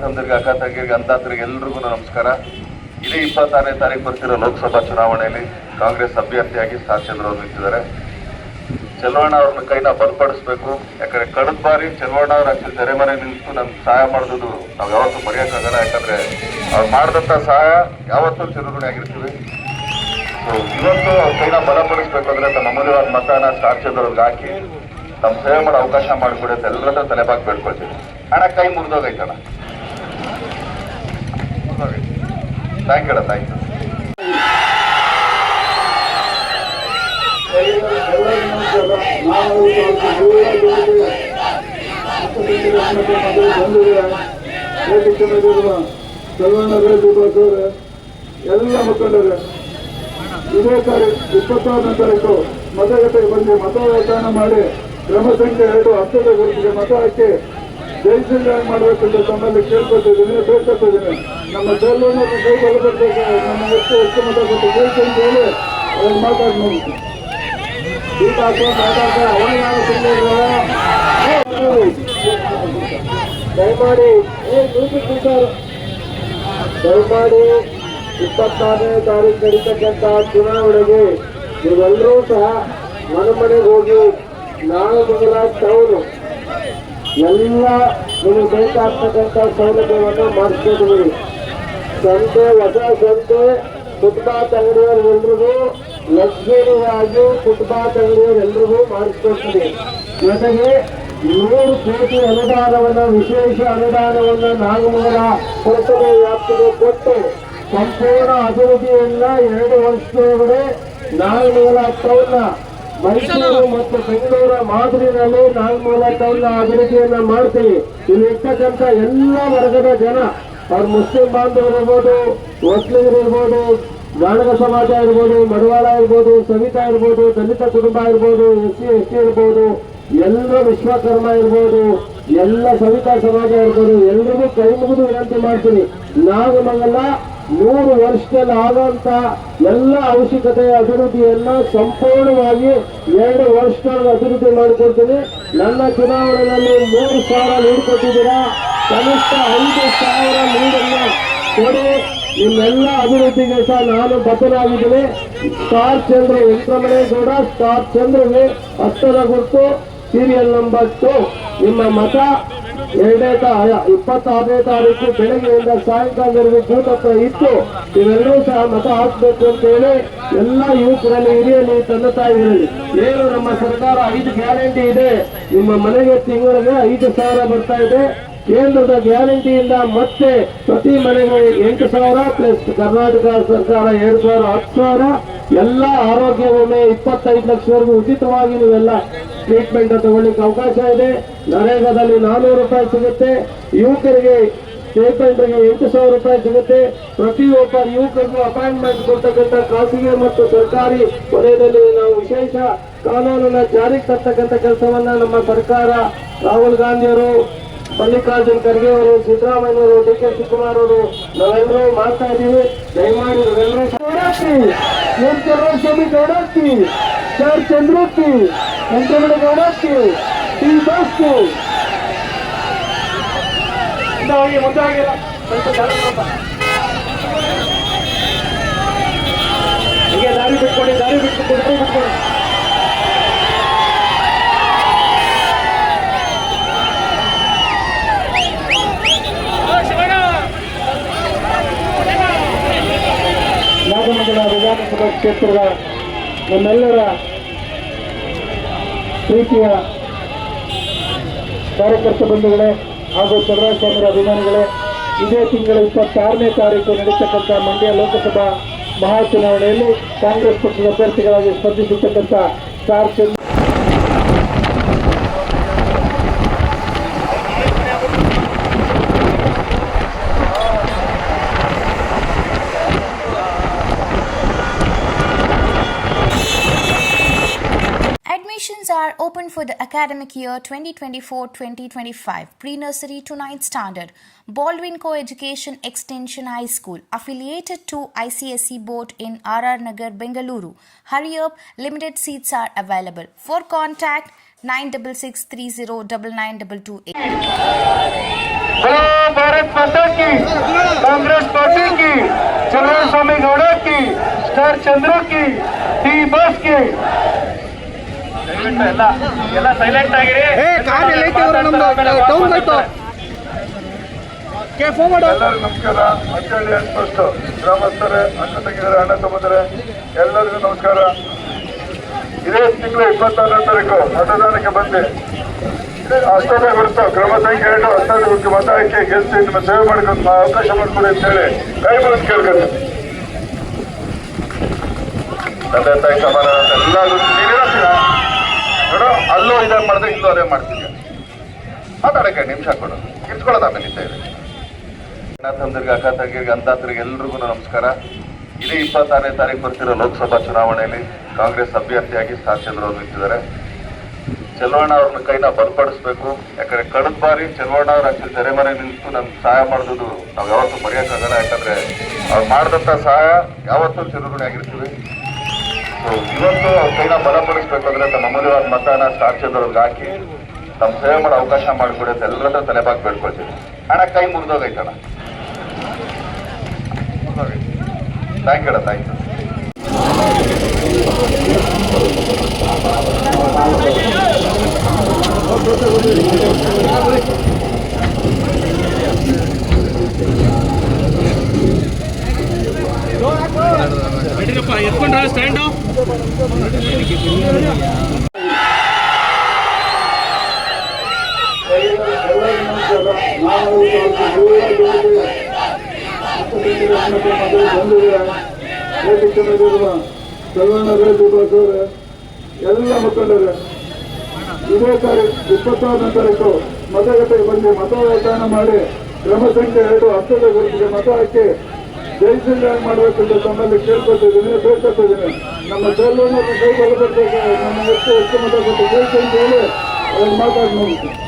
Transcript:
ತಮ್ಮದಿರಿಗೆ ಅಕ್ಕ ತಂಗಿರಿಗೆ ಅಂದಾತರಿಗೆ ಎಲ್ರಿಗೂ ನಮಸ್ಕಾರ. ಇದೇ ಇಪ್ಪತ್ತಾರನೇ ತಾರೀಕು ಬರ್ತಿರೋ ಲೋಕಸಭಾ ಚುನಾವಣೆಯಲ್ಲಿ ಕಾಂಗ್ರೆಸ್ ಅಭ್ಯರ್ಥಿಯಾಗಿ ಚಂದ್ರವರು ನಿಂತಿದ್ದಾರೆ. ಚಲವಣ್ಣ ಅವ್ರನ್ನ ಕೈನ ಬಲಪಡಿಸ್ಬೇಕು. ಯಾಕಂದ್ರೆ ಕಳೆದ ಬಾರಿ ಚಲವಣ್ಣ ಅವ್ರ ತೆರೆಮರೆ ನಿಂತು ನಮ್ಗೆ ಸಹಾಯ ಮಾಡಿದ್ರು ನಾವು ಯಾವತ್ತೂ ಮರೆಯೋಕ್ಕಾಗಲ್ಲ ಯಾಕಂದ್ರೆ ಅವ್ರು ಮಾಡಿದಂಥ ಸಹಾಯ ಯಾವತ್ತೂ ಚಿರುಗುಣಿ ಆಗಿರ್ತೀವಿ ಸೊ ಇವತ್ತು ಅವ್ರ ಕೈನ ಬಲಪಡಿಸ್ಬೇಕು ಅಂದ್ರೆ ತಮ್ಮ ಅಮೂಲ್ಯವಾದ ಮತನ ಚಂದ್ರವ್ರಿಗೆ ಹಾಕಿ ತಮ್ಮ ಸೇವೆ ಮಾಡೋ ಅವಕಾಶ ಮಾಡಿಕೊಡಿ ಅಂತ ಎಲ್ಲರ ಹತ್ರ ತಲೆಬಾಗಿ ಬೇಡ್ಕೊಳ್ತೀವಿ ಹಣ ಕೈ ಮುರಿದೋಗೈತಣ್ಣ ಥ್ಯಾಂಕ್ ಯು ಥ್ಯಾಂಕ್ ಯು ಎಲ್ಲ ಮುಖಂಡರು ಇದೇ ತಾರೀಕು ಇಪ್ಪತ್ತಾರನೇ ತಾರೀಕು ಮತಗಟ್ಟೆಗೆ ಬಂದು ಮತದಾನ ಮಾಡಿ ಕ್ರಮ ಸಂಖ್ಯೆ ಎರಡು ಹತ್ತದ ಗುರುತಿಗೆ ಮತ ಹಾಕಿ ಜಯಶೀಲಾಗಿ ಮಾಡಬೇಕಂತ ತಮ್ಮಲ್ಲಿ ಕೇಳ್ಕೊತಿದ್ದೀನಿ, ಬೇಡ್ಕೊತಿದ್ದೀನಿ. ನಮ್ಮ ಚೆಲ್ಲನ್ನು ಕೈ ಬಲಪಡಿಸಬೇಕು ನಮ್ಮ ಎಷ್ಟು ಹೆಚ್ಚು ಮತ ಕೊಟ್ಟು ಬೇಕು ಅಂತ ಹೇಳಿ ಅವ್ರು ಮಾತಾಡ್ಬೋದು ಹಾಕೋ ಮಾತಾಡ್ತಾ ಅವನು ನಾನು ದಯಮಾಡಿ ದಯಮಾಡಿ ಇಪ್ಪತ್ತಾರನೇ ತಾರೀಕು ನಡೀತಕ್ಕಂಥ ಚುನಾವಣೆಗೆ ನೀವೆಲ್ಲರೂ ಸಹ ಮನೆ ಮನೆಗೆ ಹೋಗಿ ನಾಳೆ ಮುಂದಿನ ಟೌನು ಎಲ್ಲ ನಿಮಗೆ ಬೇಕಾಗ್ತಕ್ಕಂಥ ಸೌಲಭ್ಯವನ್ನು ಮಾಡಿಸ್ಕೊಟ್ಟಿದ್ದೀವಿ ಸಂತೆ, ಹೊಸ ಸಂತೆ ಫುಟ್ಪಾತ್ ಅಂಗಡಿಯವರೆಲ್ರಿಗೂ ಲಕ್ಸುರಿ ಆಗಿ ಫುಟ್ಪಾತ್ ಅಂಗಡಿಯವರೆಲ್ರಿಗೂ ಮಾಡಿಸ್ಕೊಡ್ತೀವಿ. ಜೊತೆಗೆ ನೂರು ಕೋಟಿ ಅನುದಾನವನ್ನು, ವಿಶೇಷ ಅನುದಾನವನ್ನು ನಾಗಮಂಗಲ ಪುರಸಭೆ ವ್ಯಾಪ್ತಿಗೆ ಕೊಟ್ಟು ಸಂಪೂರ್ಣ ಅಭಿವೃದ್ಧಿಯನ್ನ ಎರಡು ವರ್ಷದೊಳಗಡೆ ನಾಗಮಂಗಲ ಟೌನ್ನ ಮೈಸೂರು ಮತ್ತು ಬೆಂಗಳೂರ ಮಾದರಿನಲ್ಲಿ ನಾಲ್ಮೂಲ ತೈಲ ಅಭಿವೃದ್ಧಿಯನ್ನ ಮಾಡ್ತೀವಿ. ಇಲ್ಲಿ ಇರ್ತಕ್ಕಂಥ ಎಲ್ಲ ವರ್ಗದ ಜನ, ಅವ್ರು ಮುಸ್ಲಿಂ ಬಾಂಧವರು ಇರ್ಬೋದು ಮುಸ್ಲಿಮರು ಇರ್ಬೋದು ನಾಡಕ ಸಮಾಜ ಇರ್ಬೋದು, ಮಡವಾಳ ಇರ್ಬೋದು, ಸವಿತಾ ಇರ್ಬೋದು, ದಲಿತ ಕುಟುಂಬ ಇರ್ಬೋದು ಎಸ್ ಸಿ ಎಸ್ ಟಿ ಇರ್ಬೋದು, ಎಲ್ಲ ವಿಶ್ವಕರ್ಮ ಇರ್ಬೋದು, ಎಲ್ಲ ಸವಿತಾ ಸಮಾಜ ಇರ್ಬೋದು, ಎಲ್ರಿಗೂ ಕೈ ಮುಗಿದು ವಿನಂತಿ ಮಾಡ್ತೀನಿ. ನಾಗಮಂಗಲ ನೂರು ವರ್ಷದಲ್ಲಿ ಆಗುವಂತ ಎಲ್ಲ ಅವಶ್ಯಕತೆಯ ಅಭಿವೃದ್ಧಿಯನ್ನ ಸಂಪೂರ್ಣವಾಗಿ ಎರಡು ವರ್ಷದೊಳಗೆ ಅಭಿವೃದ್ಧಿ ಮಾಡಿಕೊಡ್ತೀನಿ. ನನ್ನ ಚುನಾವಣೆಯಲ್ಲಿ ಮೂರು ಸಾವಿರ ಲೀಡ್ ಕೊಟ್ಟಿದ್ದೀರಾ? ಕನಿಷ್ಠ ಐದು ಸಾವಿರ ನೀರನ್ನ ಕೊಡಿ. ನಿಮ್ಮೆಲ್ಲ ಅಭಿವೃದ್ಧಿಗೆ ಸಹ ನಾನು ಬದ್ಧನಾಗಿದ್ದೀನಿ. ಸ್ಟಾರ್ ಚಂದ್ರ ವೆಂಕಟಮಣೇಗೌಡ ಸ್ಟಾರ್ ಚಂದ್ರಗೆ ಹತ್ತರ ಗುರುತು, ಸೀರಿಯಲ್ ನಂಬರ್ ಟು. ನಿಮ್ಮ ಮತ ಎರಡನೇ ತಾಯ, ಇಪ್ಪತ್ತಾರನೇ ತಾರೀಕು ಬೆಳಗ್ಗೆಯಿಂದ ಸಾಯಂಕಾಲದವರೆಗೂ ಭೂತತ್ವ ಇತ್ತು. ಇವೆಲ್ಲರೂ ಸಹ ಮತ ಹಾಕಬೇಕು ಅಂತ ಹೇಳಿ ಎಲ್ಲ ಯುವಕರಲ್ಲಿ ಹಿರಿಯಲಿ ತಂದೆ ತಾಯಿಗಳಲ್ಲಿ. ಏನು ನಮ್ಮ ಸರ್ಕಾರ ಐದು ಗ್ಯಾರಂಟಿ ಇದೆ. ನಿಮ್ಮ ಮನೆಗೆ ತಿಂಗಳಿಗೆ ಐದು ಸಾವಿರ ಬರ್ತಾ ಇದೆ. ಕೇಂದ್ರದ ಗ್ಯಾರಂಟಿಯಿಂದ ಮತ್ತೆ ಪ್ರತಿ ಮನೆಗೆ ಎಂಟು ಸಾವಿರ, ಪ್ಲಸ್ ಕರ್ನಾಟಕ ಸರ್ಕಾರ ಎರಡು ಸಾವಿರ, ಹತ್ತು ಸಾವಿರ. ಎಲ್ಲ ಆರೋಗ್ಯ ವಿಮೆ ಇಪ್ಪತ್ತೈದು ಲಕ್ಷವರೆಗೂ ಉಚಿತವಾಗಿ ನೀವೆಲ್ಲ ಟ್ರೀಟ್ಮೆಂಟ್ ತಗೊಳ್ಳಿಕ್ಕೆ ಅವಕಾಶ ಇದೆ. ನರೇಗಾದಲ್ಲಿ ನಾನೂರು ರೂಪಾಯಿ ಸಿಗುತ್ತೆ. ಯುವಕರಿಗೆ ಸ್ಟೇಟ್ಮೆಂಟ್ಗೆ ಎಂಟು ಸಾವಿರ ರೂಪಾಯಿ ಸಿಗುತ್ತೆ. ಪ್ರತಿಯೊಬ್ಬ ಯುವಕರಿಗೂ ಅಪಾಯಿಂಟ್ಮೆಂಟ್ ಕೊಡ್ತಕ್ಕಂಥ ಖಾಸಗಿ ಮತ್ತು ಸರ್ಕಾರಿ ವಲಯದಲ್ಲಿ ನಾವು ವಿಶೇಷ ಕಾನೂನನ್ನ ಜಾರಿಗೆ ತರ್ತಕ್ಕಂಥ ಕೆಲಸವನ್ನ ನಮ್ಮ ಸರ್ಕಾರ ರಾಹುಲ್ ಗಾಂಧಿಯವರು, ಮಲ್ಲಿಕಾರ್ಜುನ್ ಖರ್ಗೆ ಅವರು ಸಿದ್ದರಾಮಯ್ಯವರು ಡಿ ಕೆ ಶಿವಕುಮಾರ್ ಅವರು, ನಾವೆಲ್ಲರೂ ಮಾಡ್ತಾ ಇದ್ದೀವಿ. ದಯಮಾಡಿ ನಾವೆಲ್ಲರೂ ಗೌಡಾಕಿ ಸರ್ ಚಂದ್ರಕ್ಕಿ ವೆಂಕಟರಮಣ ಗೌಡಾಕಿ ಟಿ ಬಾಸ್ಕು ಹೋಗಿ ಮುಂದೆ ಆಗಿಲ್ಲ ಸ್ವಲ್ಪ ದಾರಿ ಸ್ವಲ್ಪ. ಹೀಗೆ ದಾರಿ ಬಿಟ್ಕೊಡಿ ದಾರಿ ಬಿಟ್ಕೊಡಿ ದಾರಿ ಬಿಟ್ಕೊಡಿ ನಾಗಮಂಗಲ ವಿಧಾನಸಭಾ ಕ್ಷೇತ್ರದ ನಮ್ಮೆಲ್ಲರ ಪ್ರೀತಿಯ ಕಾರ್ಯಕರ್ತ ಬಂಧುಗಳೇ ಹಾಗೂ ಚಂದ್ರಸ್ವಾಮಿ ಅಭಿಮಾನಿಗಳೇ, ಇದೇ ತಿಂಗಳ ಇಪ್ಪತ್ತಾರನೇ ತಾರೀಕು ನಡೀತಕ್ಕಂಥ ಮಂಡ್ಯ ಲೋಕಸಭಾ ಮಹಾಚುನಾವಣೆಯಲ್ಲಿ ಕಾಂಗ್ರೆಸ್ ಪಕ್ಷದ ಅಭ್ಯರ್ಥಿಗಳಾಗಿ ಸ್ಪರ್ಧಿಸಿರ್ತಕ್ಕಂಥ star Admissions are open for the academic year 2024-2025, pre-nursery to 9th standard. Baldwin Co-education Extension High School, affiliated to ICSE board in RR Nagar, Bengaluru. Hurry up, limited seats are available. For contact 9663099228. बोलो भारत माता की Congress party की चंद्र स्वामी गौड़ की star चंद्र की टी बस की ಎಲ್ಲ ಎಲ್ಲ ಸೈಲೆಂಟ್ ಆಗಿರಿ. ಎಲ್ಲರಿಗೂ ನಮಸ್ಕಾರ. ಅಂತೇಳಿ ಅನ್ಪಷ್ಟು ಗ್ರಾಮಸ್ಥರೇ ಅಣ್ಣ ತಂಗಿದರೆ ಅಣ್ಣ ತಮ್ಮದರೆ ಎಲ್ಲರಿಗೂ ನಮಸ್ಕಾರ. ಇದೇ ತಿಂಗಳು ಇಪ್ಪತ್ತಾರನೇ ತಾರೀಕು ಮತದಾನಕ್ಕೆ ಬಂದೆ. ಅಷ್ಟೇ ಗುರುತು ಕ್ರಮ ಸಂಖ್ಯೆ ಎರಡು ಹತ್ತೊಂದಕ್ಕೆ ಮತ ಹಾಕಿ ಗೆಲ್ಸಿ ನಿಮ್ಮ ಸೇವೆ ಮಾಡ್ಕೊಂಡು ಅವಕಾಶ ಮಾಡ್ಕೊಡಿ ಅಂತೇಳಿ ಕೈ ಮುಗಿದು ಕೇಳ್ಕೊಂಡು. ತಂದೆ ತಾಯಿ ಸಮಾನ ಎಲ್ಲರೂ ನೀವೇನಂತೀರಾ ನೋಡು, ಅಲ್ಲೂ ಇದಾಗ ಮಾಡಿದ್ರೆ ಇಲ್ಲೂ ಅದೇ ಮಾಡ್ತೀವಿ ಮಾತಾಡಕ್ಕೆ ನಿಮಿಷ ಕೊಡು. ಕಿರ್ಚ್ಕೊಳ್ಳೋದು ಆಮೇಲೆ ಇದ್ದೇವೆ ಇದೆ. ಅಣ್ಣ ತಮ್ಮದಿರಿಗೆ ಅಕ್ಕ ತಂಗಿರಿಗೆ ಅಂದಾತ್ರಿಗೆ ಎಲ್ರಿಗೂ ನಮಸ್ಕಾರ. ಇದೇ ಇಪ್ಪತ್ತಾರನೇ ತಾರೀಕು ಬರ್ತಿರೋ ಲೋಕಸಭಾ ಚುನಾವಣೆಯಲ್ಲಿ ಕಾಂಗ್ರೆಸ್ ಅಭ್ಯರ್ಥಿಯಾಗಿ ಸ್ಟಾರ್ ಚಂದ್ರ ಅವರು ನಿಂತಿದ್ದಾರೆ ಚೆಲುವಣ್ಣ ಅವ್ರನ್ನ ಕೈನ ಬಲಪಡಿಸ್ಬೇಕು. ಯಾಕಂದ್ರೆ ಕಳೆದ ಬಾರಿ ಚೆಲುವಣ್ಣ ಅವ್ರ ಆಕ್ಚುಲಿ ತೆರೆಮರೆ ನಿಂತು ನಮ್ಗೆ ಸಹಾಯ ಮಾಡೋದು ನಾವು ಯಾವತ್ತೂ ಮರೆಯೋಕ್ಕಾಗಲ್ಲ. ಯಾಕಂದ್ರೆ ಅವ್ರು ಮಾಡಿದಂಥ ಸಹಾಯ ಯಾವತ್ತೂ ಚಿರಋಣಿ ಆಗಿರ್ತೀವಿ ಸೊ ಇವತ್ತು ಅವ್ರ ಕೈನ ಬಲಪಡಿಸ್ಬೇಕು ಅಂದ್ರೆ ತಮ್ಮ ಅಮೂಲ್ಯವಾದ ಮತನ ಸ್ಟಾರ್ ಚಂದ್ರ ಅವ್ರಿಗೆ ಹಾಕಿ ತಮ್ಮ ಸೇವೆ ಮಾಡೋ ಅವಕಾಶ ಮಾಡಿಕೊಡಿ ಅಂತ ಎಲ್ಲರ ಹತ್ರ ತಲೆಬಾಗಿ ಬೇಡ್ಕೊಳ್ತೀವಿ ಅಣ್ಣ ಕೈ ಮುರಿದೋಗೈತಣ ಥ್ಯಾಂಕ್ ಯು ಥ್ಯಾಂಕ್ ಯು ಎಲ್ಲ ಮುಖಂಡರು ಇದೇ ತಾರೀಕು ಇಪ್ಪತ್ತಾರನೇ ತಾರೀಕು ಮತಗಟ್ಟೆಗೆ ಬಂದು ಮತದಾನ ಮಾಡಿ ಕ್ರಮ ಸಂಖ್ಯೆ ಎರಡು ಹತ್ತದ ಗುರುತಿಗೆ ಮತ ಹಾಕಿ ಜೈಸಿಂಗ್ ಮಾಡಬೇಕೆಂದು ತಮ್ಮಲ್ಲಿ ಕೇಳ್ಕೊತಿದ್ದೀನಿ ಬೇಡ್ಕೊತಿದ್ದೀನಿ ನಮ್ಮ ಚೆಲುವನ್ನು ಕೈ ಬರಬೇಕು ನಮ್ಮ ಎಷ್ಟು ಎಷ್ಟು ಮತ ಕೊಟ್ಟು ಜಯಿಸಿ ಅಂತ ಹೇಳಿ ಅವ್ರು ಮಾತಾಡಿ ಮುಗಿಸಿ